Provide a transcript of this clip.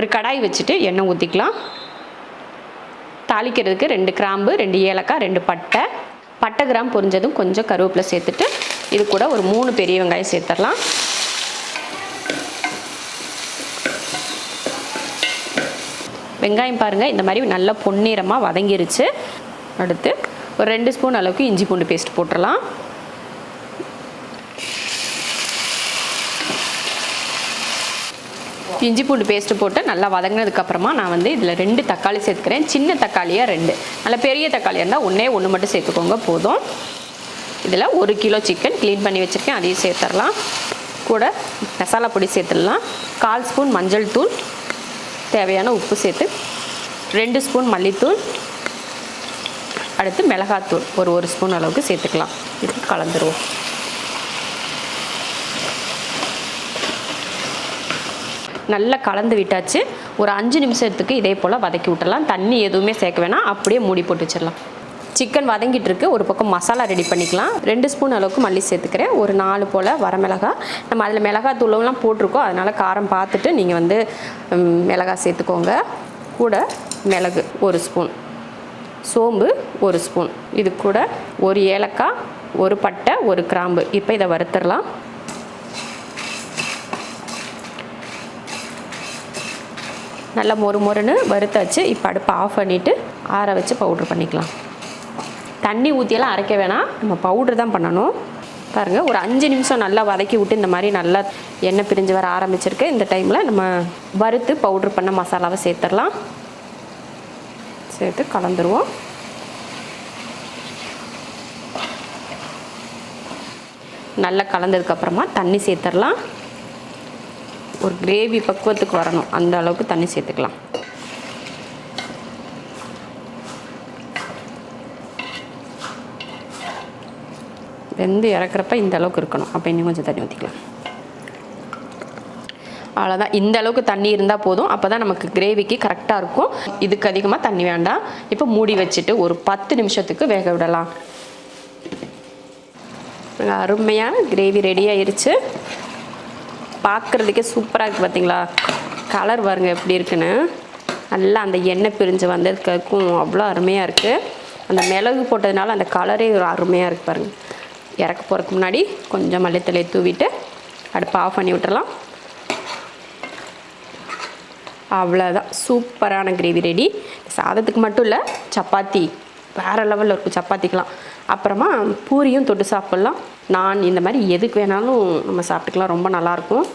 ஒரு கடாய் வச்சுட்டு எண்ணெய் ஊற்றிக்கலாம் தாளிக்கிறதுக்கு ரெண்டு கிராம்பு ரெண்டு ஏலக்காய் ரெண்டு பட்டை. பட்டை கிராம் பொரிஞ்சதும் கொஞ்சம் கருவேப்பிலை சேர்த்துட்டு இது கூட ஒரு மூணு பெரிய வெங்காயம் சேர்த்துடலாம் வெங்காயம் பாருங்கள் இந்த மாதிரி நல்லா பொன்னிறமாக வதங்கிருச்சு. அடுத்து ஒரு ரெண்டு ஸ்பூன் அளவுக்கு இஞ்சி பூண்டு பேஸ்ட் போட்டுடலாம் இஞ்சி பூண்டு பேஸ்ட்டு போட்டு நல்லா வதங்கினதுக்கப்புறமா நான் வந்து இதில் ரெண்டு தக்காளி சேர்த்துக்கிறேன். சின்ன தக்காளியாக ரெண்டு. நல்ல பெரிய தக்காளியாக இருந்தால் ஒன்றே ஒன்று மட்டும் சேர்த்துக்கோங்க போதும். இதில் ஒரு கிலோ சிக்கன் க்ளீன் பண்ணி வச்சுருக்கேன். அதையும் சேர்த்துடலாம் கூட மசாலா பொடி சேர்த்துடலாம். கால் ஸ்பூன் மஞ்சள் தூள். தேவையான உப்பு சேர்த்து ரெண்டு ஸ்பூன் மல்லித்தூள். அடுத்து மிளகாத்தூள். ஒரு ஒரு ஸ்பூன் அளவுக்கு சேர்த்துக்கலாம். இது கலந்துருவோம். நல்லா கலந்து விட்டாச்சு. ஒரு அஞ்சு நிமிஷத்துக்கு இதே போல் வதக்கி விட்டுறலாம் தண்ணி எதுவுமே சேர்க்க வேணாம். அப்படியே மூடி போட்டு வச்சிடலாம். சிக்கன் வதங்கிட்டு இருக்கு. ஒரு பக்கம் மசாலா ரெடி பண்ணிக்கலாம். ரெண்டு ஸ்பூன் அளவுக்கு மல்லி சேர்த்துக்கிறேன். ஒரு நாலு போல் வரமிளகா நம்ம அதில் மிளகா தூளம்லாம் போட்டிருக்கோம். அதனால் காரம் பார்த்துட்டு நீங்கள் வந்து மிளகா சேர்த்துக்கோங்க. கூட மிளகு ஒரு ஸ்பூன் சோம்பு ஒரு ஸ்பூன் இது கூட ஒரு ஏலக்காய் ஒரு பட்டை ஒரு கிராம்பு. இப்போ இதை வறுத்துடலாம். நல்லா மொறு மொறுன்னு வறுத்தாச்சு. இப்போ அடுப்பை ஆஃப் பண்ணிவிட்டு ஆற வச்சு பவுட்ரு பண்ணிக்கலாம். தண்ணி ஊற்றியெல்லாம் அரைக்க வேணாம். நம்ம பவுட்ரு தான் பண்ணணும். பாருங்கள் ஒரு அஞ்சு நிமிஷம் நல்லா வதக்கி விட்டு இந்த மாதிரி நல்லா எண்ணெய் பிரிஞ்சு வர ஆரம்பிச்சிருக்கு. இந்த டைமில் நம்ம வறுத்து பவுட்ரு பண்ண மசாலாவை சேர்த்துடலாம். சேர்த்து கலந்துருவோம். நல்லா கலந்ததுக்கப்புறமா தண்ணி சேர்த்துடலாம். ஒரு கிரேவி பக்குவத்துக்கு வரணும். அந்த அளவுக்கு தண்ணி சேர்த்துக்கலாம். வெந்து இறக்குறப்ப இந்த அளவுக்கு இருக்கணும். அப்போ இன்னும் கொஞ்சம் தண்ணி ஊற்றிக்கலாம் அவ்வளோதான் இந்த அளவுக்கு தண்ணி இருந்தால் போதும். அப்போ தான் நமக்கு கிரேவிக்கு கரெக்டாக இருக்கும். இதுக்கு அதிகமாக தண்ணி வேண்டாம். இப்போ மூடி வச்சுட்டு ஒரு பத்து நிமிஷத்துக்கு வேக விடலாம். அருமையான கிரேவி ரெடி ஆயிடுச்சு பார்க்குறதுக்கே சூப்பராக இருக்குது பார்த்தீங்களா கலர் பாருங்க எப்படி இருக்குன்னு. நல்லா அந்த எண்ணெய் பிரிஞ்சு வந்ததுக்கும் அவ்வளோ அருமையாக இருக்குது அந்த மிளகு போட்டதுனால அந்த கலரே ஒரு அருமையாக இருக்குது பாருங்கள் இறக்க போகிறதுக்கு முன்னாடி கொஞ்சம் மல்லித்தலையை தூவிட்டு அடுப்பை ஆஃப் பண்ணி விட்டுறலாம். அவ்வளோதான் சூப்பரான கிரேவி ரெடி சாதத்துக்கு மட்டும் இல்லை சப்பாத்தி. வேறு லெவலில் இருக்கும். சப்பாத்திக்கெலாம் அப்புறமா பூரியும் தொட்டு சாப்பிட்லாம். நான் இந்த மாதிரி எதுக்கு வேணாலும் நம்ம சாப்பிட்டுக்கலாம். ரொம்ப நல்லாயிருக்கும்